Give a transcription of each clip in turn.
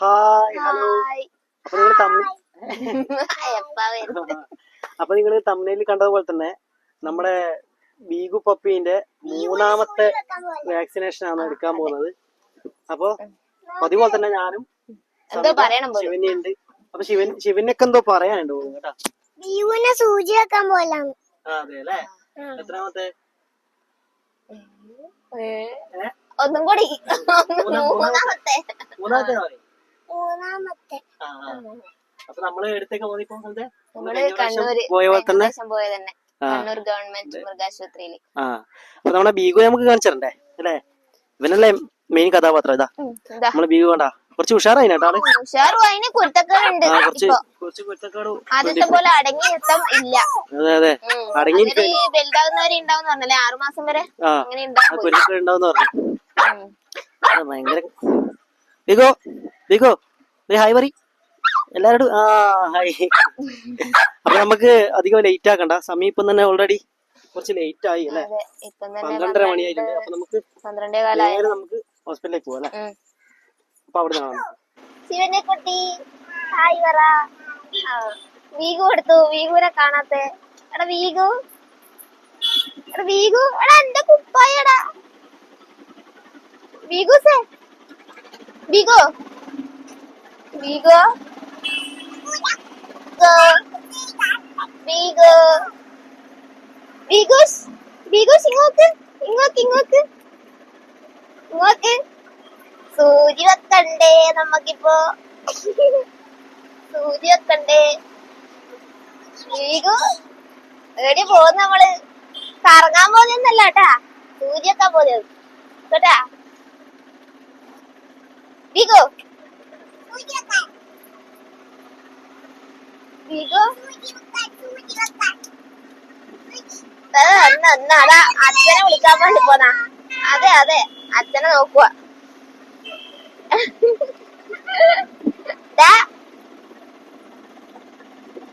Hi hello അപ്പൊ നിങ്ങൾ തമ്മിൽ അപ്പൊ നിങ്ങൾ തമ്മിൽ കണ്ടതുപോലെ തന്നെ നമ്മുടെ ബീഗു പപ്പീന്റെ മൂന്നാമത്തെ വാക്സിനേഷൻ ആണ് എടുക്കാൻ പോകുന്നത്. അപ്പൊ അതുപോലെ തന്നെ ഞാനും പോലും. ശിവനുണ്ട് അപ്പൊ ശിവൻ ശിവനൊക്കെ എന്തോ പറയാനുണ്ട് തോന്നുന്നു കേട്ടാ. വ്യൂവിനെ സൂചി വെക്കാൻ പോലാണ്. അതെ അല്ലേ? എത്രാമത്തെ? ഒന്നും കൂടി. മൂന്നാ- മൂന്നാമത്തെ മൂന്നാമത്തെ. മൂന്നാമത്തെ. അപ്പൊ നമ്മൾ എടുത്തേക്ക് പോയപ്പോ നമ്മൾ കണ്ണൂര് പോയ തന്നെ. കണ്ണൂർ ഗവൺമെന്റ് മൃഗാശുപത്രിയിൽ ആ. അപ്പൊ നമ്മുടെ ബീഗു നമുക്ക് കാണിച്ചരണ്ടേ? അല്ലേ? ഇവനല്ലേ മെയിൻ കഥാപാത്രം. ഇതാ. നമ്മൾ ബീഗു കണ്ടാ. കുറച്ച് ഉഷാറായി ആദ്യത്തെ പോലെ അടങ്ങി നിർത്തം ഇല്ല. അതെ അതെ. വലുതാകുന്നവരെ ഉണ്ടാവും പറഞ്ഞല്ലേ? ആറുമാസം വരെ അങ്ങനെ ഉണ്ടാവും. ഭയങ്കര ബീഗോ ഒരു ഹായ് പറ എല്ലാരോടും ആ ഹായ് അപ്പൊ നമുക്ക് അധികം ലേറ്റ് ആക്കണ്ട. സമയം ഇപ്പം തന്നെ ഓൾറെഡി കുറച്ച് ലേറ്റ് ആയി അല്ലേ? പന്ത്രണ്ടര മണിയായിട്ടുണ്ട് അപ്പൊ നമുക്ക് നേരെ നമുക്ക് ഹോസ്പിറ്റലിലേക്ക് പോവാം അല്ലേ. അപ്പൊ അവിടെ നിന്നാണ് ശിവനെ കുട്ടി ഹായ് പറ. ആ, വീഗു എടുത്തു വീഗുവിനെ കാണാത്തെ. എടാ വീഗു. എടാ വീഗു എടാ എന്റെ കുപ്പായടാ. വീഗുസേ വീഗു. വീഗു വീഗു വീഗുസ് വീഗുസ് ഇങ്ങോട്ട് ഇങ്ങോട്ട് ഇങ്ങോട്ട്. ഇങ്ങോട്ട്. സൂചി വെക്കണ്ടേ നമുക്കിപ്പോ. സൂചി വെക്കണ്ടേ. വീഗു എവിടെ പോകുന്ന നമ്മൾ? കറങ്ങാൻ പോകുന്നല്ല കേട്ടാ. സൂചി വെക്കാൻ പോകുന്നത് കേട്ടാ? വീഗു വീഗു ഏ, ഒന്ന് ഒന്ന് അതാ അച്ഛനെ വിളിക്കാൻ വേണ്ടി പോന്നാ അതെ. അതെ അച്ഛനെ നോക്കുക.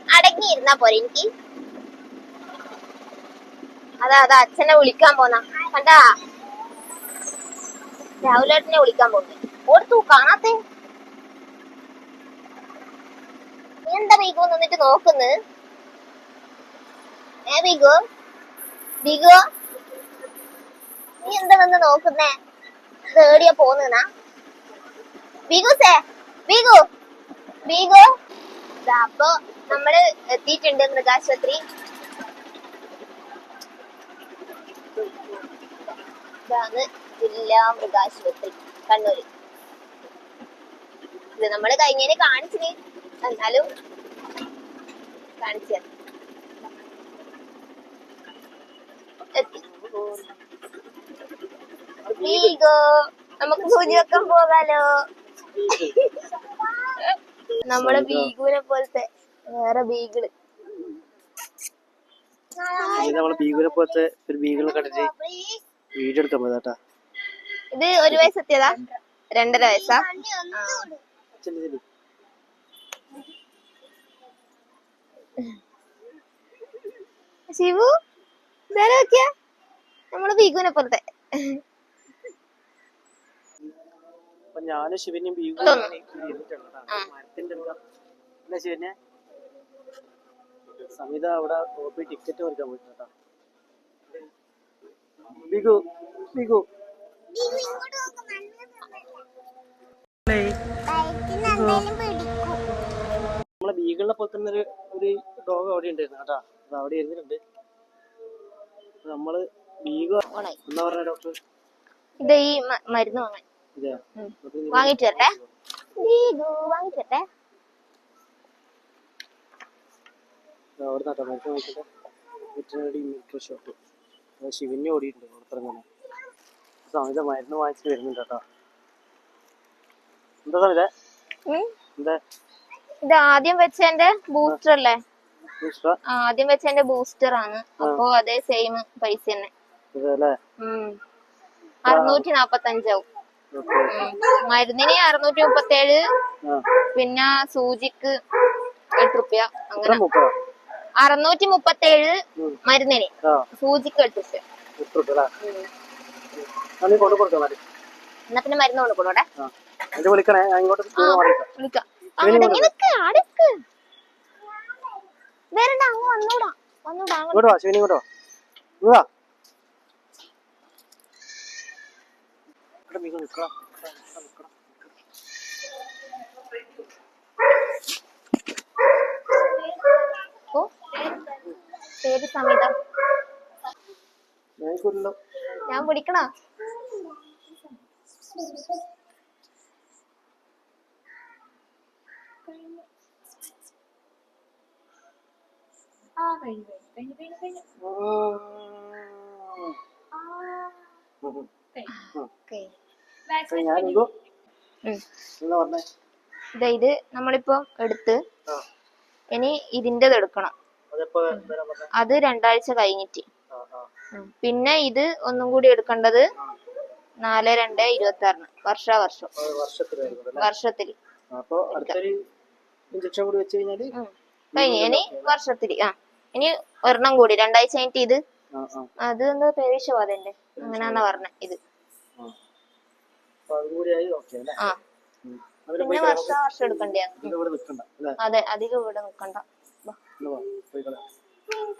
അടങ്ങിയിരുന്നാ പോരെ എനിക്ക് അതാ അതാ. അച്ഛനെ വിളിക്കാൻ പോന്നാ. കണ്ടാ? രാഹുലേട്ടനെ വിളിക്കാൻ പോകുന്നു ഓർത്തു കാണാത്തെ നീ എന്താ ബീഗു നിന്നിട്ട് നോക്കുന്നത്? ഏ ബീഗു? ബീഗു? നീ എന്താ നിന്ന് നോക്കുന്നേ? തേടിയാ പോന്നാ ബീഗു ബീഗു ദാ അപ്പൊ നമ്മൾ എത്തിയിട്ടുണ്ട് മൃഗാശുപത്രി. ജില്ലാ മൃഗാശുപത്രി കണ്ണൂര്. ഇത് നമ്മൾ കഴിഞ്ഞേനെ കാണിച്ചിന് എന്നാലും കാണിച്ചു നമുക്ക് സൂചി വെക്കാൻ പോകാലോ. നമ്മളെ ബീഗുവിനെ പോലത്തെ വേറെ ബീഗിൾ ഇത് നമ്മൾ ബീഗുനെ പോലത്തെ ഒരു ബീഗിനെ കണ്ടിട്ട് വീഡിയോ എടുക്കാൻ പോയതാട്ടാ. ഇത് ഒരു വയസ്സെത്തിയതാ? രണ്ടര വയസ്സാ? ശിവു ഇതാരാ നോക്കിയ? നമ്മളെ ബീഗുവിനെ പോലത്തെ. ഞാനും ശിവനും ബീഗും. മരത്തിന്റെ സമിത അവിടെ കോപ്പി ടിക്കറ്റ് കൊടുക്കാൻ പോയിട്ടാ. ബിഗു ബിഗു. ബിഗു എന്തെങ്കിലും പിടിക്കും. ബീഗിളിനെ പോലെ തന്നെ ഒരു ഒരു ഡോഗ് അവിടെ ഉണ്ടായിരുന്നു കേട്ടാ. അത് അവിടെ ഇരുന്നിട്ടുണ്ട്. നമ്മൾ ബീഗു എന്താ പറഞ്ഞ ഡോക്ടർ ഇത് ഈ മരുന്ന് വാങ്ങാൻ. വാങ്ങിച്ചു തരട്ടെ? വാങ്ങിച്ചു തരട്ടെ. Medical shop. ശിവന് ഓടിയിട്ടുണ്ട് സമിത മരുന്ന് വരുന്നുണ്ട് കേട്ടോ. എന്താ സമിത. എന്താ? ഇത് ആദ്യം വെച്ചതിന്റെ ബൂസ്റ്റർ അല്ലേ? ആദ്യം വെച്ചതിന്റെ ബൂസ്റ്റർ ആണ്. അപ്പൊ അതേ സെയിം പൈസ തന്നെ. അറുന്നൂറ്റി നാപ്പത്തി അഞ്ചാവും മരുന്നിന് അറുന്നൂറ്റി മുപ്പത്തി ഏഴ് പിന്നെ സൂചിക്ക് എട്ട് റുപ്യ അങ്ങനെ. അറുന്നൂറ്റി മുപ്പത്തി ഏഴ്. മരുന്നിന് സൂചിക്ക് എട്ട് റുപ്യ എന്നാ പിന്നെ മരുന്ന് കൊണ്ടുപോടെ വിളിക്കണേ. വിളിക്കാം. ഇങ്ങോട്ട് വാ ശിവനി ഇങ്ങോട്ട് വാ. ഇങ്ങോട്ട് വാ. ഇവിടെ നിക്കണം. പേര് സമിത. ഞാൻ പിടിക്കണോ ഓക്കെ ഞാൻ മികു എന്താ പറഞ്ഞേ ഇതാ ഇത് നമ്മളിപ്പോ എടുത്ത് ആ ഇനി ഇതിന്റെത് എടുക്കണം. അത് രണ്ടാഴ്ച കഴിഞ്ഞിട്ട്. ആ ആ പിന്നെ ഇത് ഒന്നും കൂടി എടുക്കേണ്ടത് നാല് രണ്ട് ഇരുപത്തി ആറിന് വർഷാവർഷം ആ, വർഷത്തിൽ ഇഞ്ചക്ഷൻ കൂടി വെച്ച് കഴിഞ്ഞാൽ കഴിഞ്ഞു. ഇനി വർഷത്തിൽ ആ. ഇനി ഒരെണ്ണം കൂടി. രണ്ടാഴ്ച കഴിഞ്ഞിട്ട് ഇത്. അത് എന്താ പേവിഷബാധന്റെ അങ്ങനെയാന്നാ പറഞ്ഞ ഇത്. ആ. പിന്നെ വർഷം വർഷാവർഷം എടുക്കണ്ടേ അതെ അധികം ഇവിടെ നിക്കണ്ട.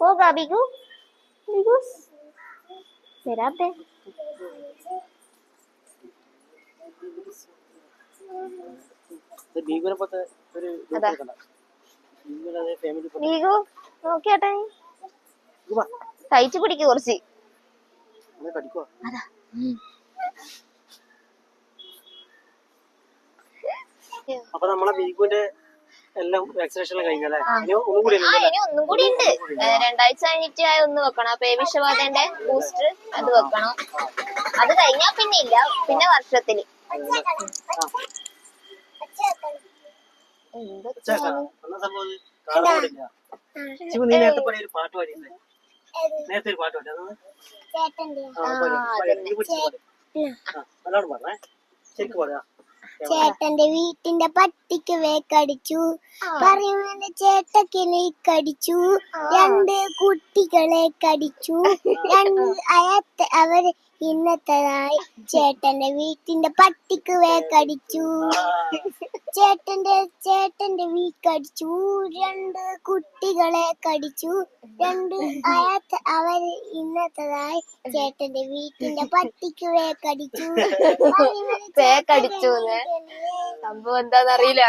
പോകാ ബിഗു. ബിഗു. വരാത്തെ. ഇത് ബീഗുനെ പോലത്തെ നോക്കിയാട്ടെ തയ്ച്ചു പിടിക്ക് കുറച്ച്. അപ്പൊ നമ്മളെ ബീഗുവിന്റെ എല്ലാം വാക്സിനേഷൻ കഴിഞ്ഞല്ലേ ഒന്നും കൂടി ഉണ്ട്. രണ്ടാഴ്ച കഴിഞ്ഞിട്ട് ഒന്ന് വെക്കണം. അപ്പൊ വിഷബാധന്റെ ബൂസ്റ്റർ അത് വെക്കണം. അത് കഴിഞ്ഞാ പിന്നെ ഇല്ല. പിന്നെ വർഷത്തിൽ. നീ നേരത്തെ പാടിയ ഒരു പാട്ട് പാടിയില്ലേ നേരത്തെ ഒരു പാട്ട് പാടി. നല്ലോണം പറഞ്ഞേ ശരിക്കും പറയാ ചേട്ടന്റെ വീട്ടിന്റെ പട്ടിക്ക് വേക്കടിച്ചു പറയുന്ന ചേട്ടക്കിനെ കടിച്ചു രണ്ട് കുട്ടികളെ കടിച്ചു. രണ്ട് അയത്ത് അവർ ഇന്നത്തതായി ചേട്ടന്റെ വീട്ടിന്റെ പട്ടിക്ക് വേക്കടിച്ചു ചേട്ടന്റെ ചേട്ടന്റെ വീ കടിച്ചു രണ്ട് കുട്ടികളെ കടിച്ചു. രണ്ട് അയാത്ത അവർ ഇന്നത്തതായി ചേട്ടന്റെ വീട്ടിന്റെ പട്ടിക്ക് വേ കടിച്ചു. സംഭവം എന്താന്നറിയില്ല.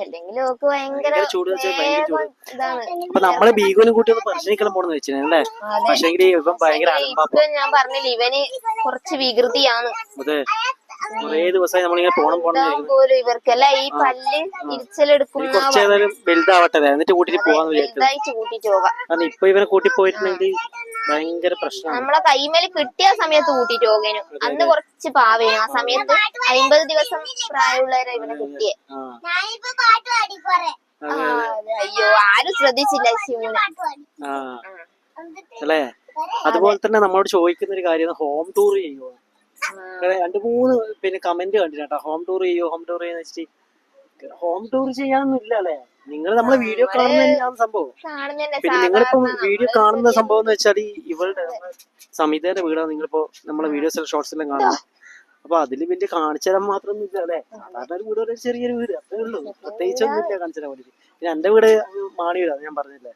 അല്ലെങ്കിൽ ഓക്ക് ഭയങ്കര ഇതാണ്. അപ്പൊ നമ്മളെ ബീഗോനും കൂട്ടി ഒന്ന് പരിശീലിക്കണം പോണെന്ന് അതെ. പക്ഷെങ്കിൽ ഇവൻ ഭയങ്കര ഞാൻ പറഞ്ഞില്ല ഇവന് കുറച്ച് വികൃതിയാണ്. അതെ. കുറേ ദിവസമായി നമ്മളിങ്ങനെ പോണം പോണം പോലും ഇവർക്കല്ല ഈ പല്ല് ഇരിച്ചലെടുക്കുന്ന കുറച്ച് ഏതായാലും വലുതാവട്ടെ? എന്നിട്ട് കൂട്ടിട്ട് പോവാന്ന് വിചാരിച്ചു കൂട്ടിട്ട് പോകാം. ഇപ്പൊ ഇവനെ കൂട്ടി പോയിട്ടുണ്ടെങ്കിൽ ഭയങ്കര പ്രശ്നമാണ്. നമ്മളെ കൈമേൽ കിട്ടിയ സമയത്ത് കൂട്ടിട്ട് പോകാനും. അന്ന് കുറച്ച് പാവേനു. ആ സമയത്ത് അമ്പത് ദിവസം പ്രായമുള്ളവരെ ഇവനെ കിട്ടിയേ. അയ്യോ ആരും ശ്രദ്ധിച്ചില്ല ശിവന്. അല്ലേ? അതുപോലെ തന്നെ നമ്മളോട് ചോദിക്കുന്ന ഒരു കാര്യം ഹോം ടൂർ ചെയ്യുമോ രണ്ട് മൂന്ന് പിന്നെ കമന്റ് കണ്ടിട്ടാ ഹോം ടൂർ ചെയ്യോ? ഹോം ടൂർ ചെയ്യുന്ന വെച്ചിട്ട്. ഹോം ടൂർ ചെയ്യാനൊന്നും ഇല്ല അല്ലേ? നിങ്ങൾ നമ്മളെ വീഡിയോ കാണുന്ന സംഭവം. പിന്നെ നിങ്ങളിപ്പോ വീഡിയോ കാണുന്ന സംഭവം എന്ന് വെച്ചാൽ ഇവളുടെ സമിതയുടെ വീടാണ് നിങ്ങളിപ്പോ നമ്മളെ വീഡിയോസ് ഷോർട്സ് എല്ലാം കാണുന്നത്. അപ്പൊ അതിൽ വലിയ കാണിച്ചു മാത്രം ഇല്ല അല്ലേ? സാധാരണ ഒരു വീട് ഒരു ചെറിയൊരു വീട്. അത്രേ ഉള്ളൂ. പ്രത്യേകിച്ചൊന്നും ഇല്ല കാണിച്ചു തരാൻ വേണ്ടി പിന്നെ എന്റെ വീട് മാണി വീടാണ് ഞാൻ പറഞ്ഞില്ലേ?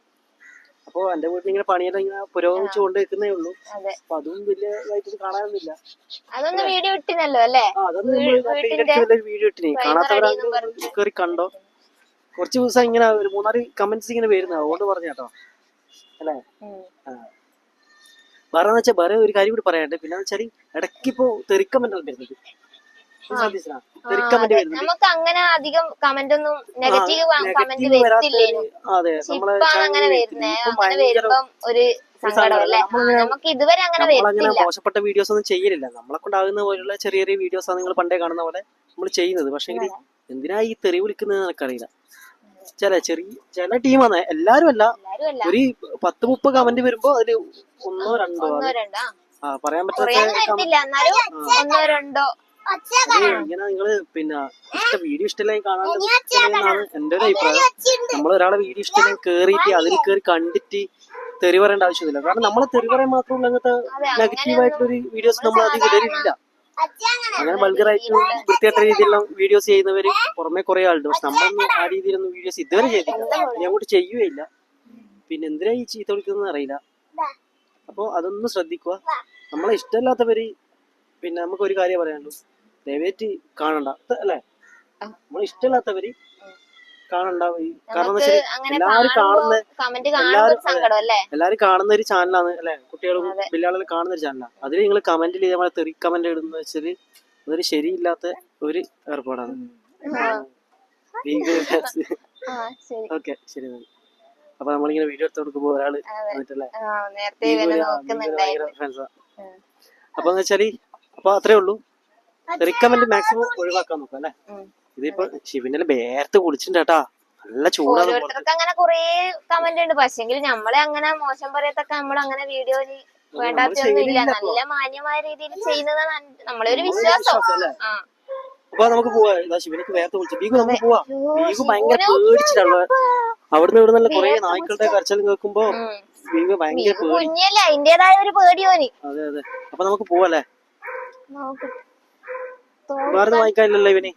അപ്പൊ എന്റെ വീട്ടിൽ ഇങ്ങനെ പണിയെല്ലാം ഇങ്ങനെ പുരോഗമിച്ചു കൊണ്ടിരിക്കുന്നേ ഉള്ളൂ. അതെ. അപ്പൊ അതും വലിയ ഇതായിട്ട് കാണാനൊന്നുമില്ല. അതൊന്ന് വീഡിയോ ഇട്ടിനല്ലോ അല്ലേ? ആ അതൊന്നും നമ്മൾ വീഡിയോ ഇട്ടിനി. കാണാത്തവരാണെങ്കിൽ കയറി കണ്ടോ? കുറച്ച് ദിവസം ഇങ്ങനെ ഒരു മൂന്നാൽ കമന്റ്സ് ഇങ്ങനെ വരുന്നത്. അതുകൊണ്ട് പറഞ്ഞ കേട്ടോ. അല്ലേ? ഉം. വേറെ വെച്ചാൽ വേറെ ഒരു കാര്യം കൂടി പറയാനുണ്ട്. പിന്നെ വെച്ചാൽ ഇടയ്ക്ക് ഇപ്പൊ തെറിക്കമെന്റ് വരുന്നത് വരുന്നത് നമുക്ക് അങ്ങനെ അധികം കമന്റ് ഒന്നും നെഗറ്റീവ് കമന്റ് അങ്ങനെ വരുന്നേ. അങ്ങനെ വരുമ്പം ഒരു നമുക്ക് ഇതുവരെ അങ്ങനെ മോശപ്പെട്ട വീഡിയോസ് ഒന്നും ചെയ്യലില്ല. നമ്മളെ കൊണ്ടാകുന്ന പോലുള്ള ചെറിയ ചെറിയ വീഡിയോസ് ആണ് നിങ്ങൾ പണ്ടേ കാണുന്ന പോലെ നമ്മൾ ചെയ്യുന്നത്. പക്ഷെ എന്തിനാ ഈ തെറി വിളിക്കുന്നത് എനിക്കറിയില്ല ചില ചെറിയ ചില ടീമാണ്. എല്ലാരും അല്ല എല്ലാരും അല്ല ഒരു പത്ത് മുപ്പത് കമന്റ് വരുമ്പോ അതിൽ ഒന്നോ രണ്ടോ ആ പറയാൻ പറ്റില്ല പറ്റാത്ത ഒന്നും രണ്ടോ ഇങ്ങനെ നിങ്ങൾ പിന്നെ ഇഷ്ട വീഡിയോ ഇഷ്ടമായി കാണാൻ എന്റെ ഒരു അഭിപ്രായം. നമ്മൾ ഒരാളെ വീഡിയോ ഇഷ്ടമായി കേറിയിട്ട് അതിൽ കേറി കണ്ടിട്ട് തെറി പറയേണ്ട ആവശ്യമില്ല. കാരണം നമ്മളെ തെറി പറയാൻ മാത്രമുള്ള അങ്ങനത്തെ അതെ, നെഗറ്റീവ് ഒരു വീഡിയോസ് നമ്മൾ അധികം ഇടലില്ല. അങ്ങനെ വൾഗറായിട്ട് വൃത്തിയായിട്ട രീതിയിലുള്ള വീഡിയോസ് ചെയ്യുന്നവര് പുറമെ കുറെ ആളുണ്ട്. പക്ഷെ നമ്മളൊന്നും ആ രീതിയിലൊന്നും വീഡിയോസ് ഇതുവരെ ചെയ്തിട്ടില്ല. ഞാൻ അങ്ങോട്ട് ചെയ്യുകയില്ല. പിന്നെ എന്തിനാ ഈ ചീത്ത വിളിക്കുന്നതെന്ന് അറിയില്ല. അപ്പോൾ അതൊന്നും ശ്രദ്ധിക്കുക. നമ്മളെ ഇഷ്ടമില്ലാത്തവര് പിന്നെ നമുക്ക് ഒരു കാര്യം പറയാനുള്ളൂ. ദയവേറ്റ് കാണണ്ട. അല്ലെ? നമ്മളെ ഇഷ്ടമില്ലാത്തവര് കാണണ്ട. കാരണം എല്ലാവരും കാണുന്ന എല്ലാരും കാണുന്ന ഒരു ചാനലാണ് അല്ലെ? കുട്ടികളും പിള്ളേരും കാണുന്ന ഒരു ചാനലാണ്. അതിൽ നിങ്ങൾ കമന്റ് ഇതേപോലെ തെറി കമന്റ് ഇടുന്ന വെച്ചാൽ അതൊരു ശരിയില്ലാത്ത ഒരു ഏർപ്പാടാണ്. ഓക്കെ ശരി. അപ്പൊ നമ്മളിങ്ങനെ വീഡിയോ എടുത്ത് കൊടുക്കുമ്പോ ഒരാൾ. വന്നിട്ടല്ലേ. അപ്പൊ എന്ന് വെച്ചാൽ അപ്പൊ അത്രേ ഉള്ളൂ. റിക്കമെന്റ് മാക്സിമം ഒഴിവാക്കാൻ നോക്കാം അല്ലെ? ഇതിപ്പോ ശിവന്റെ വേർത്ത് കുളിച്ചിട്ടുണ്ട് നല്ല ചൂടാണ്. ഓരോരുത്തർക്ക് അങ്ങനെ കൊറേ കമന്റ് ഉണ്ട്. പക്ഷെങ്കിൽ നമ്മളെ അങ്ങനെ മോശം പറയത്തൊക്കെ നമ്മൾ അങ്ങനെ വീഡിയോ വേണ്ടാത്തൊന്നും ഇല്ല. നല്ല മാന്യമായ രീതിയിൽ ചെയ്യുന്നത് നമ്മളെ ഒരു വിശ്വാസം. അപ്പൊ നമുക്ക് പോവാ. ശിവനക്ക് വേർത്ത് കുളിച്ചു ബീഗു നമുക്ക് പോവാ. ബീഗു ഭയങ്കര പേടിച്ചിട്ടുള്ള അവിടുന്ന് ഇവിടെ നല്ല കൊറേ നായ്ക്കളുടെ കരച്ചിൽ കേൾക്കുമ്പോ. ബീഗു ഭയങ്കര പേടി. അതിന്റേതായ ഒരു പേടിയോന് അതെ അതെ. അപ്പൊ നമുക്ക് പോവല്ലേ നോക്ക്. വേറെ വാങ്ങിക്കാനില്ലല്ലോ ഇവന്?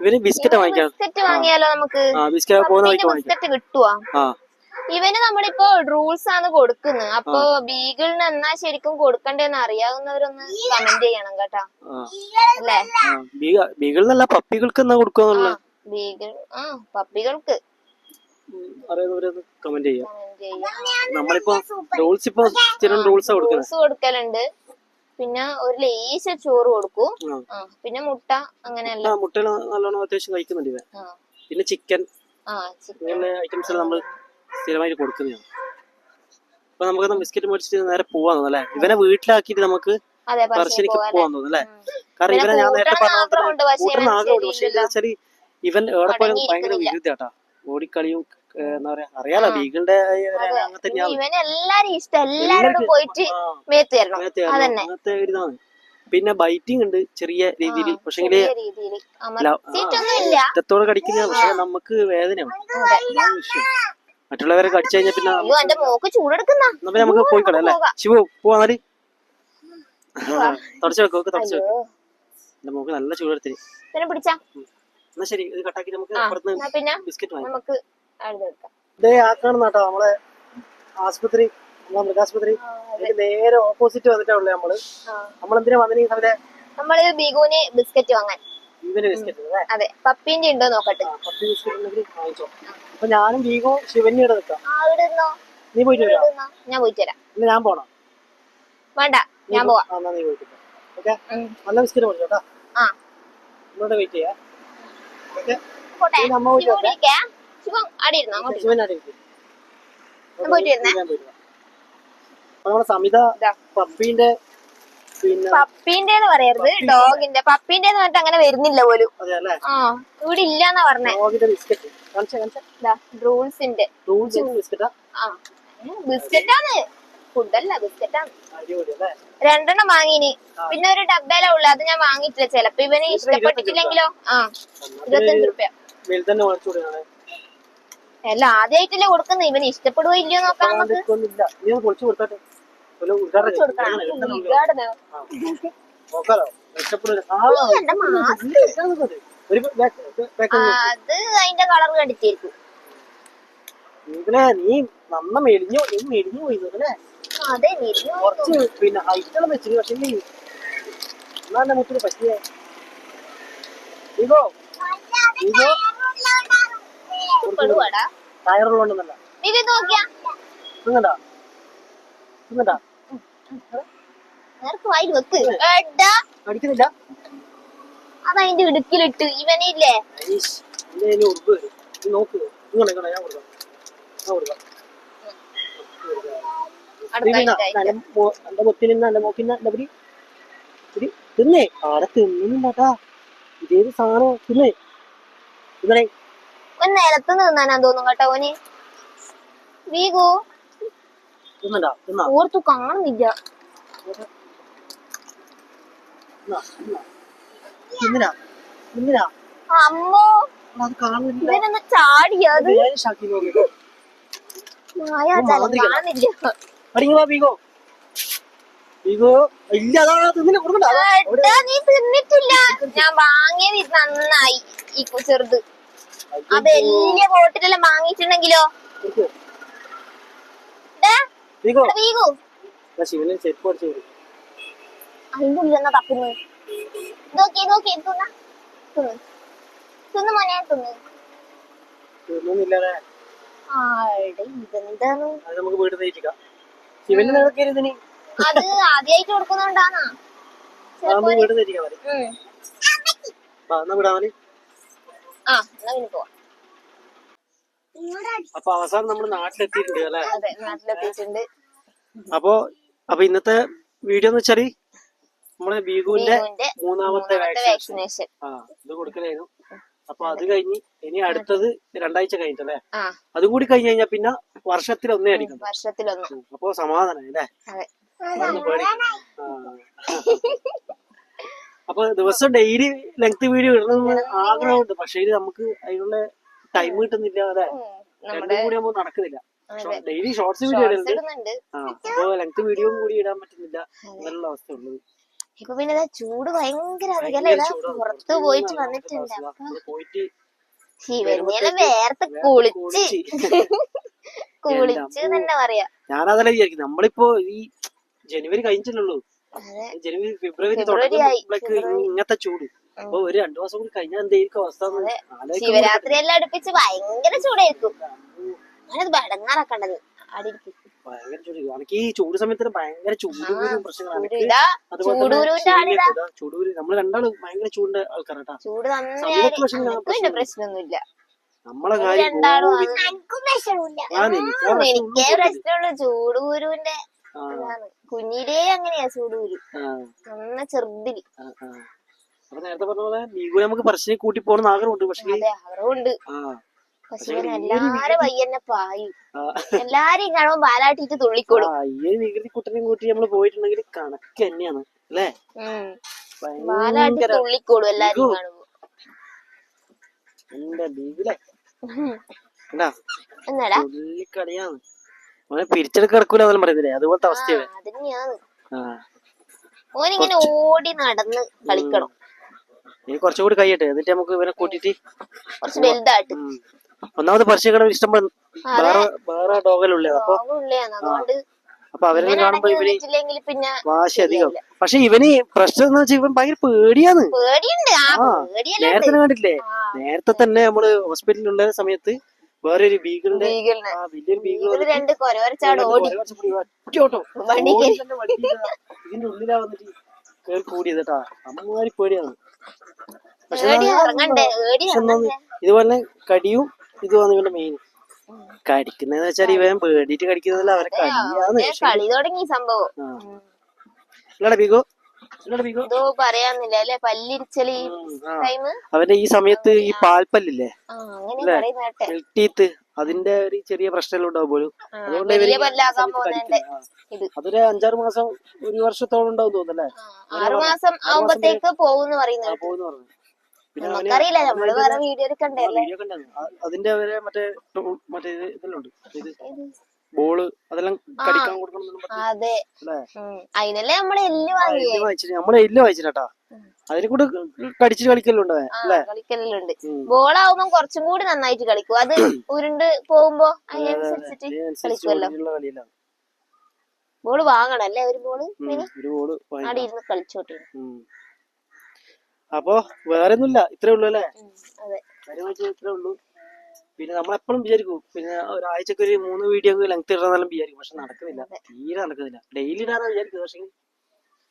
ഇവന് ബിസ്ക്കറ്റ് വാങ്ങിക്കാം ബിസ്ക്കറ്റ് വാങ്ങിയാലോ നമുക്ക്? ആ ബിസ്ക്കറ്റ് പോകുന്ന വഴിക്ക് വാങ്ങിക്കാം. ബിസ്ക്കറ്റ് കിട്ടുവാ? ആ. ഇവന് നമ്മളിപ്പോ റൂൾസ് ആണ് കൊടുക്കുന്നത് അപ്പൊ ബീഗിളിന് എന്നാ ശരിക്കും കൊടുക്കണ്ടേന്ന് അറിയാവുന്നവരൊന്ന് കമന്റ് ചെയ്യണം കേട്ടാ. അല്ലേ? ബീഗിളിനല്ല. പപ്പികൾക്ക് എന്നാ കൊടുക്കുക ബീഗിൾ ആ പപ്പികൾക്ക്. നമ്മളിപ്പോ റൂൾസ് ഇപ്പൊ സ്ഥിരം റൂൾസാ കൊടുക്കുന്നത് റൂൾസ് കൊടുക്കലുണ്ട്. പിന്നെ ഒരു ലേശ ചോറ് കൊടുക്കും. പിന്നെ മുട്ട അങ്ങനെയല്ല. മുട്ട നല്ലോണം അത്യാവശ്യം കഴിക്കുന്നുണ്ട് ഇവൻ. പിന്നെ ചിക്കൻ. ഇങ്ങനെയുള്ള ഐറ്റംസ് നമ്മൾ സ്ഥിരമായിട്ട് കൊടുക്കുന്നതാണ്. അപ്പൊ നമുക്ക് ബിസ്ക്കറ്റ് മേടിച്ചിട്ട് നേരെ പോവാന്ന് അല്ലേ? ഇവനെ വീട്ടിലാക്കിയിട്ട് നമുക്ക് പറശ്ശിനി പോവാൻ തോന്നുന്നു അല്ലേ? കാരണം ഇവനെ ഞാൻ നേരത്തെ പറഞ്ഞു പറഞ്ഞ ആഗ്രഹമുണ്ട്, പക്ഷേ എന്താ ഇവൻ എവിടെ പോയാലും ഭയങ്കര വിരുദ്ധ കേട്ടാ ഓടിക്കളിയും എന്താ പറയാ അറിയാലോ ബീഗിളിന്റെ അങ്ങനെ തന്നെയാണ് ഇവന് എല്ലാരും ഇഷ്ടം എല്ലാരോടും എല്ലാവർക്കും- പോയിട്ട് ആ, മേത്ത് തരണം അതന്നെ. അങ്ങനത്തെ ഒരു ഇതാണ്. പിന്നെ ബൈറ്റിംഗ് ഉണ്ട് ചെറിയ രീതിയിൽ. പക്ഷെങ്കിൽ ഇഷ്ടത്തോടെ കടിക്കുന്ന പക്ഷെ നമുക്ക് വേദനയാണ് അതാണ് വിഷയം. മറ്റുള്ളവരെ കടിച്ചു കഴിഞ്ഞാൽ പിന്നെ എന്നാ നമുക്ക് പോയി അല്ലേ? അല്ലെ ശിവു പോവാന്നാൽ തുടച്ചു വെക്കോ തുടച്ചു വെക്കോ. എന്റെ മോക്ക് നല്ല ചൂടെടുത്തിന്. എന്നാ ശരി ഇത് കട്ടാക്കി നമുക്ക് ബിസ്ക്കറ്റ് വാങ്ങി നമുക്ക് എടുക്കാം ഇതേ ആ കാണുന്ന കേട്ടോ നമ്മളെ ആസ്പത്രി നമ്മളെ മൃഗാസ്പത്രി. നേരെ ഓപ്പോസിറ്റ് വന്നിട്ടാ നമ്മൾ. നമ്മൾ നമ്മളെന്തിനാ വന്നിട്ട് നമ്മൾ ബിഗുവിന് ബിസ്ക്കറ്റ് വാങ്ങാൻ. അതെ. പപ്പിന്റെ ഉണ്ടോ നോക്കട്ടെ. പപ്പി ബിസ്ക്കറ്റ് വാങ്ങിച്ചോ. അപ്പൊ ഞാനും ബീഗോ ശിവന്യും ഇവിടെ നിൽക്കാം. നീ പോയിട്ട് ഞാൻ പോയിട്ട് വരാം. ഞാൻ പോണം. വേണ്ട ഞാൻ പോവാ. നീ പോയിട്ട് ഓക്കെ? നല്ല ബിസ്ക്കറ്റ് മേടിച്ചോ കേട്ടോ? ഇവിടെ വെയിറ്റ് ചെയ്യാം. ഓക്കെ? നമ്മ പോയിട്ട് ശിവം വരാം. അവിടെ ഇരുന്നു? അങ്ങോട്ട് ഇരുന്നോ. ശിവനാടി ഞാൻ പോയിട്ട് വരുന്നേ. നമ്മളെ സമിത. പപ്പീന്റെ പപ്പീന്റെ പറയരുത്. ഡോഗിന്റെ. പപ്പീന്റെ പറഞ്ഞിട്ട് അങ്ങനെ വരുന്നില്ല പോലും. ആ ഇവിടെ ഇല്ലാന്നാ പറഞ്ഞേ റൂൾസിന്റെ. ബിസ്ക്കറ്റാണ് ഫുഡല്ല ബിസ്ക്കറ്റാണ് രണ്ടെണ്ണം വാങ്ങിനി. പിന്നെ ഒരു ഡബ്ബേല ഉള്ളു. അത് ഞാൻ വാങ്ങിയിട്ടില്ല. ചെലപ്പോ ഇവന് ഇഷ്ടപ്പെട്ടിട്ടില്ലെങ്കിലോ? ആ ഇരുപത്തഞ്ച് റുപ്യ. അല്ല ആദ്യമായിട്ടല്ലേ കൊടുക്കുന്നത്? ഇവന് ഇഷ്ടപ്പെടുവോ ഇല്ലയോ നോക്കാം അത് അതിന്റെ കളർ കണ്ടിട്ടായിരിക്കും. നീ നന്ന മെലിഞ്ഞു നീ മെലിഞ്ഞു പോയി അല്ലേ അതെ കുറച്ച് പിന്നെ ഹൈറ്റെല്ലാം വെച്ചിന് പക്ഷെ നീ എന്നാ മുത്തിന് പറ്റിയേ? ഇതോ ഇതോ പെടുവാടാ. ടയറുള്ളോണ്ടെന്നല്ല നീ നോക്കിയാ. തിന്നണ്ടാ? തിന്നണ്ടാ? നേർക്ക് വായിൽ വെക്ക്. എടാ. അടിക്കുന്നില്ല അതതിന്റെ ഇടുക്കിലിട്ട്. ഇവനില്ലേ? ഐഷ്, എന്റെ കയ്യിൽ ഉറുമ്പ് വരും. നീ നോക്ക്. തിന്നാ. ആടെ തിന്നുന്നില്ലാട്ടാ ഇതേത് സാധനം. തിന്നേ. ഇവനെ ഒരു നിലത്ത് നിന്നാനാ തോന്നും കേട്ടോ ഓന്. തിന്നാ? ഓർത്തു കാണുന്നില്ല. അമ്മോ. ഇവനൊന്ന് ചാടിയത് കാണുന്നില്ല. ഞാൻ വാങ്ങിയത് നന്നായി ഈ ചെറുത്. ആ വലിയ ബോട്ടിലെല്ലാം കൊടുക്കും അതിന്റെ ഉള്ളിൽ തപ്പുന്നു. നോക്കി നോക്കി തിന്ന. തിന്ന്. തിന്ന് മോനെ തിന്ന്. അത് ആദ്യമായിട്ട് കൊടുക്കുന്നോണ്ടാന്നാ വീട്. ആ എന്നാ പിന്നെ പോവാം. അപ്പൊ അവസാനം നമ്മൾ നാട്ടിലെത്തിയിട്ടുണ്ട് അല്ലെ? അതെ നാട്ടിലെത്തിയിട്ടുണ്ട്. അപ്പൊ അപ്പൊ ഇന്നത്തെ വീഡിയോ എന്ന് വെച്ചാൽ നമ്മളെ ബീഗുവിന്റെ ബീഗുവിന്റെ മൂന്നാമത്തെ വാക്സിനേഷൻ വാക്സിനേഷൻ ആ ഇത് കൊടുക്കലായിരുന്നു. അപ്പൊ അത് കഴിഞ്ഞ് ഇനി അടുത്തത് രണ്ടാഴ്ച കഴിഞ്ഞിട്ടല്ലേ ആ. അതും കൂടി കഴിഞ്ഞ് കഴിഞ്ഞാൽ പിന്നെ വർഷത്തിൽ ഒന്നേ അടിക്കണം വർഷത്തിലൊന്ന്. അപ്പൊ സമാധാനം അല്ലേ? അതെ. പേടിക്കണ്ട. ആ. അപ്പൊ ദിവസം ഡെയിലി ലെങ്ത് വീഡിയോ ഇടണമെന്ന് ആഗ്രഹമുണ്ട്. പക്ഷേ നമുക്ക് അതിനുള്ള ടൈം കിട്ടുന്നില്ല അതെ. രണ്ടും നമ്മുടെ കൂടി ആകുമ്പോൾ നടക്കുന്നില്ല. ഡെയിലി ഷോർട്സ് വീഡിയോ ഇടുന്നുണ്ട്. അപ്പൊ ലെങ്ത് വീഡിയോ കൂടി ഇടാൻ പറ്റുന്നില്ല എന്നുള്ള അവസ്ഥ ഉള്ളത് ഇപ്പൊ പിന്നെ ചൂട് ഭയങ്കര അധികം. പുറത്ത് പോയിട്ട് വന്നിട്ടുണ്ട്. പോയിട്ട് വേർത്ത് കുളിച്ച്. കുളിച്ച്. തന്നെ പറയാ. ഞാനതല്ല വിചാരിക്കും നമ്മളിപ്പോ ഈ ജനുവരി കഴിഞ്ഞിട്ടുള്ളൂ ജനുവരി ഫെബ്രുവരി തുടങ്ങുമ്പോഴേക്ക് ഇങ്ങനത്തെ ചൂട്. അപ്പൊ ഒരു രണ്ടു മാസം കൂടി കഴിഞ്ഞാൽ എന്തായിരിക്കും അവസ്ഥ ശിവരാത്രി എല്ലാം അടുപ്പിച്ച് ഭയങ്കര ചൂടായിരിക്കും. ഞാനത് ബടങ്ങാറാക്കണ്ടത് ഭയങ്കര ചൂട്. എനിക്ക് ഈ ചൂട് സമയത്ത് ഭയങ്കര ചൂടുകൂരും പ്രശ്നങ്ങളാണ്. ചൂടൂര് നമ്മൾ രണ്ടാളും ഭയങ്കര ചൂടിന്റെ ആൾക്കാരാട്ടാ. ചൂട് പ്രശ്നമൊന്നുമില്ല. നമ്മളെ കാര്യം ചൂടൂരുവിന്റെ കുഞ്ഞിലേ അങ്ങനെയാ ചൂടൂര്. നന്ന ചെറുതിൽ. അപ്പൊ നേരത്തെ പറഞ്ഞ പോലെ നീകു നമുക്ക് പറശ്ശിനെ കൂട്ടി പോകണം ആഗ്രഹമുണ്ട് പക്ഷേ ആഗ്രഹമുണ്ട് പക്ഷെ എല്ലാരും വയ്യന്നെ പായും. എല്ലാരെയും കാണുമ്പോ ബാലാട്ടിട്ട് തുള്ളിക്കോളും ഈ വികൃതി കുട്ടനെയും കൂട്ടി നമ്മൾ പോയിട്ടുണ്ടെങ്കിൽ കണക്ക് തന്നെയാണ് അല്ലേ? ഭയങ്കര തുള്ളിക്കോളും. കാണുമ്പോ. ബീവിലെ എന്താ? എന്നാടാ? തുള്ളിക്കളിയാണ്. പിരിച്ചെടുക്ക കിടക്കൂല എന്നെല്ലാം പറയുന്നില്ലേ? അതുപോലത്തെ അവസ്ഥയാണ്. ഓനിങ്ങനെ ഓടി നടന്ന് കളിക്കണം. ഇനി കുറച്ചുകൂടി കഴിയട്ടെ. എന്നിട്ട് നമുക്ക് ഇവനെ കൂട്ടിട്ട് കുറച്ച് വലുതായിട്ട്. ഒന്നാമത് പറശ്ശിക്കട ഇഷ്ടം പോലെ വേറെ വേറെ ഡോഗലുള്ളത്. അപ്പൊ അപ്പൊ അവരെ കാണുമ്പോ ഇവർ വാശി അധികം. പക്ഷെ ഇവന് പ്രശ്നം എന്ന് വെച്ചാൽ ഇവൻ ഭയങ്കര ആ. നേരത്തെ കണ്ടില്ലേ നേരത്തെ തന്നെ നമ്മൾ ഹോസ്പിറ്റലിലുള്ള സമയത്ത് വേറെ ഒരു ബീഗിളിന്റെ വലിയൊരു ബീഗിൾ രണ്ട് കൊരവരച്ചാട് ഓടി. ഒറ്റോട്ടോ. ഇതിന്റെ ഉള്ളിലാ വന്നിട്ട് കേറി കൂടിയത് കേട്ടാ. അമ്മമാരി പേടിയാണ്. പക്ഷെ ഇതുപോലെ കടിയും ഇതുമാണ് ഇവന്റെ മെയിൻ കടിക്കുന്നതെന്ന് വെച്ചാൽ ഇവൻ പേടിയിട്ട് കടിക്കുന്നതല്ല അവരെ കളി തുടങ്ങി സംഭവം. ഇല്ലടാ ബീഗോ. എന്തോ പറയാന്നില്ല അല്ലെ? പല്ലിരിച്ചൽ ഉം, ആ. ടൈം അവന്റെ ഈ സമയത്ത് ഈ പാൽപ്പല്ലില്ലേ? കേട്ടെ. മിൽട്ടീത്ത് അതിന്റെ ഒരു ചെറിയ പ്രശ്നം ഉണ്ടാവും പോലും അതുകൊണ്ട് അതൊരു അഞ്ചാറ് മാസം ഒരു വർഷത്തോളം ഉണ്ടാവും തോന്നുന്നല്ലേ? ആ, ആറ് മാസം ആവുമ്പത്തേക്ക് പോകുന്ന് പറയുന്നത് കേട്ടു. പോകുന്നു പറഞ്ഞു. പിന്നെ അവന് നമുക്കറിയില്ല നമ്മൾ വേറെ വീഡിയോയിൽ കണ്ടല്ലേ വീഡിയോ കണ്ടായിരുന്നു അതിന്റെ വരെ മറ്റേ മറ്റേ ഇത് ഇതെല്ലാം ഉണ്ട്. ഇത് ബോൾ അതെല്ലാം കടിക്കാൻ അതെ. അതിനല്ലേ നമ്മൾ എല്ല് വാങ്ങിയേ. വായിച്ചിട്ട് നമ്മളെ എല്ല് വായിച്ചിട്ടാ അതിനെ കൂടെ കടിച്ചിട്ട് കളിക്കലുണ്ട് അല്ലേ? കളിക്കലുണ്ട്. ബോളാവുമ്പോ കുറച്ചും കൂടി നന്നായിട്ട് കളിക്കും. അത് ഉരുണ്ട് പോകുമ്പോ അതിനനുസരിച്ചിട്ട് കളിക്കുമല്ലോ. ബോൾ വാങ്ങണം അല്ലേ ഒരു ബോൾ? ഒരു ബോൾ അവിടെ ഇരുന്ന് കളിച്ചോട്ടെ. അപ്പൊ വേറെ ഒന്നുമില്ല. ഇത്രേ ഉള്ളു അല്ലേ? ഇത്രേ ഉള്ളൂ. പിന്നെ നമ്മൾ എപ്പോഴും വിചാരിക്കും പിന്നെ ഒരാഴ്ചക്ക് ഒരു മൂന്ന് വീഡിയോ ലെങ്ത് ഇടണമെന്നെല്ലാം വിചാരിക്കും പക്ഷെ നടക്കുന്നില്ല. തീരെ നടക്കുന്നില്ല. ഡെയിലി ഇടാനാണ് വിചാരിക്കും പക്ഷെ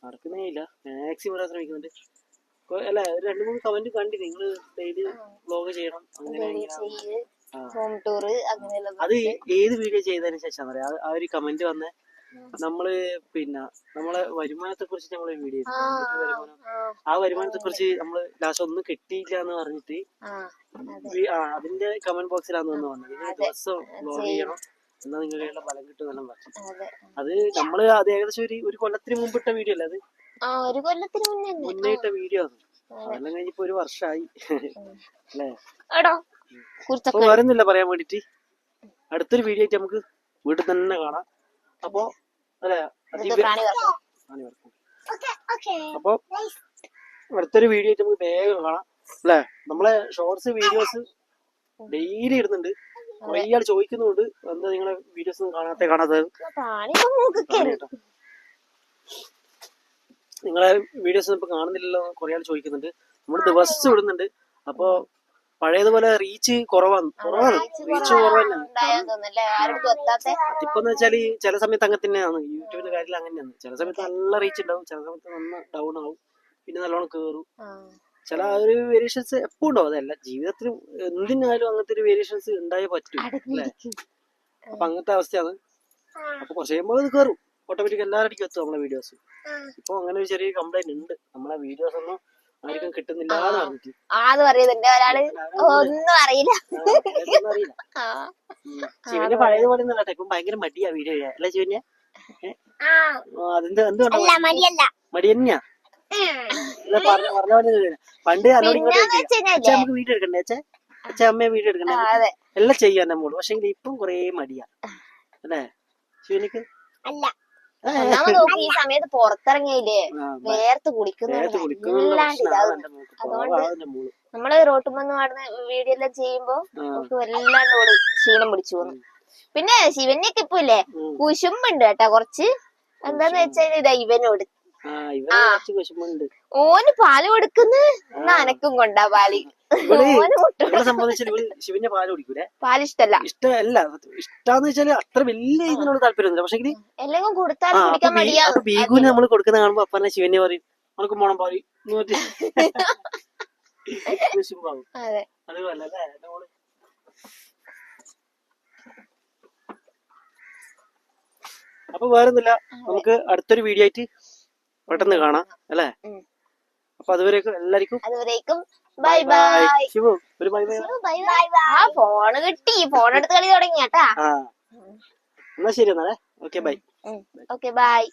നടക്കുന്നേ ഇല്ല. മാക്സിമം ഇടാൻ ശ്രമിക്കുന്നുണ്ട്. അല്ല ഒരു രണ്ട് മൂന്ന് കമന്റ് കണ്ടി നിങ്ങൾ ഡെയിലി വ്ലോഗ് ചെയ്യണം. അങ്ങനെ അത് ഏത് വീഡിയോ ചെയ്തതിന് ശേഷം അറിയാം ആ ഒരു കമന്റ് വന്ന് നമ്മൾ പിന്നെ നമ്മളെ വരുമാനത്തെ കുറിച്ച് നമ്മൾ വീഡിയോ ആ, വരുമാനത്തെ കുറിച്ച് നമ്മൾ ലാസ്റ്റ് ഒന്നും കിട്ടിയില്ല എന്ന് പറഞ്ഞിട്ട് അതെ. അതിന്റെ കമന്റ് ബോക്സിലാണ് വന്ന്. വന്നത് ദിവസം വ്ലോഗ് ചെയ്യണം. എന്നാ നിങ്ങളുടെ ഫലം കിട്ടുമെന്നെല്ലാം പറഞ്ഞു. അതെ. അത് നമ്മൾ അത് ഏകദേശം ഒരു ഒരു കൊല്ലത്തിന് മുമ്പ് ഇട്ട വീഡിയോ അല്ലേ അത്? ഒരു കൊല്ലത്തിന് മുന്നേ. ഇട്ട വീഡിയോ ആണ് അതെല്ലാം കഴിഞ്ഞിപ്പോ ഒരു വർഷമായി അല്ലേ? കുറിച്ചൊക്കെ പറയാൻ വേണ്ടിട്ട്. അടുത്തൊരു വീഡിയോ ആയിട്ട് നമുക്ക് വീട്ടിൽ തന്നെ കാണാം. അപ്പോ അല്ലെ അപ്പൊ അടുത്തൊരു വീഡിയോ ആയിട്ട് നമുക്ക് വേഗം കാണാം. അല്ലെ നമ്മളെ ഷോർട്സ് വീഡിയോസ് ഡെയിലി ഇടുന്നുണ്ട്. കൊറേ ആൾ ചോദിക്കുന്നുണ്ട് എന്താ നിങ്ങളെ വീഡിയോസ് ഒന്നും കാണാത്ത കാണാത്തത്. നിങ്ങളെ വീഡിയോസ് ഇപ്പൊ കാണുന്നില്ലല്ലോ കൊറേ കുറേ ആൾ ചോദിക്കുന്നുണ്ട് നമ്മൾ ദിവസം ഇടുന്നുണ്ട്. അപ്പൊ പഴയതുപോലെ റീച്ച് കുറവാണ്. കുറവാണ്. റീച്ച് കുറവല്ല. തന്നെ ഉണ്ടായെന്ന് തോന്നുന്നല്ലേ? ആരുടെ എത്താത്തെ? അതിപ്പോ വെച്ചാൽ ചില സമയത്ത് അങ്ങനെ തന്നെയാണ്. യൂട്യൂബിന്റെ കാര്യത്തിൽ അങ്ങനെയാണ്. ചില സമയത്ത് നല്ല റീച്ച് ഉണ്ടാവും. ചില സമയത്ത് നന്ന ഡൗൺ ആവും. പിന്നെ നല്ലോണം കേറും. ചില ആ ഒരു വേരിയേഷൻസ് എപ്പോ ഉണ്ടാവും. അതല്ല ജീവിതത്തിൽ എന്തിനായാലും അങ്ങനത്തെ ഒരു വേരിയേഷൻസ് ഉണ്ടായേ പറ്റൂ. അല്ലേ? അപ്പൊ അങ്ങനത്തെ അവസ്ഥയാണ്. അപ്പൊ കുറച്ച് കഴിയുമ്പോൾ ഇത് കയറും ഓട്ടോമാറ്റിക് എല്ലാവരുടെയും എത്തും നമ്മളെ വീഡിയോസ്. ഇപ്പൊ അങ്ങനെ ഒരു ചെറിയ കംപ്ലൈന്റ് ഉണ്ട്. നമ്മളെ വീഡിയോസ് ഒന്നും ആർക്കും കിട്ടുന്നില്ല ആന്ന് പറയുന്നുണ്ട്. ഒരാൾ ഒന്നും അറിയില്ല. ഉം. പഴയതുപോലെ ഒന്നും അല്ല ഇപ്പൊ ഭയങ്കര മടിയാ വീഡിയോ ചെയ്യാൻ അല്ലേ അതെന്ത് എന്തുകൊണ്ടാ മടി? തന്നെയാ? പോലെ പണ്ട് എന്നോട് ഇങ്ങോട്ട് നമുക്ക് വീഡിയോ എടുക്കണ്ടേ അച്ഛാ? അച്ഛാ അമ്മയെ വീഡിയോ എടുക്കണ്ടേ എല്ലാം ചെയ്യാൻ നമ്മോട് പക്ഷെങ്കിൽ ഇപ്പം കൊറേ മടിയാ. അല്ലേ? ശിവനിക്ക്? അല്ല. ഒന്നാമത് നോക്കി ഈ സമയത്ത് പുറത്തിറങ്ങിയില്ലേ നേരത്തെ മോൾക്ക്. അതുകൊണ്ട്. നമ്മൾ റോട്ടുമെന്ന് പാടുന്ന വീഡിയോ എല്ലാം ചെയ്യുമ്പോ നമുക്ക് വല്ലാണ്ട് ഓൾ ക്ഷീണം പിടിച്ചു പോന്നു പിന്നെ ശിവന്യൊക്കെ ഇപ്പൊ ഇല്ലേ? കുശുമ്പുണ്ട് കേട്ടാ കുറച്ച്. എന്താന്ന് വെച്ചാൽ ഇതാ ഇവനോട്. ഓന് പാൽ കൊടുക്കുന്നു? നനക്കും കൊണ്ടാ പാൽ. ശിവന്റെ പാൽ കുടിക്കൂലേ? പാലിഷ്ടല്ല ഇഷ്ടമല്ല ഇഷ്ടാന്ന് വെച്ചാൽ അത്ര വലിയ ഇതിനോട് താല്പര്യമൊന്നുമില്ല പക്ഷെ എല്ലാം മടിയാ. അപ്പൊ നമ്മൾ കൊടുക്കുന്ന കാണുമ്പോ അപ്പന്നെ ശിവനെ പറയും നമുക്ക് മോണം പാൽ അതെ. അതുപോലെ അപ്പൊ വേറൊന്നുമില്ല. നമുക്ക് അടുത്തൊരു വീഡിയോ ആയിട്ട് പെട്ടെന്ന് കാണാം അല്ലേ. അപ്പൊ അതുവരേക്കും എല്ലാവർക്കും അതുവരേക്കും ബൈ ബൈ. ശിവു ഒരു ബൈ ബൈ. Bye bye. ആ ഫോണ് കിട്ടി. ഫോൺ എടുത്ത് കളി തുടങ്ങി കേട്ടാ. എന്നാ ശരി എന്നാലേ. Okay bye okay bye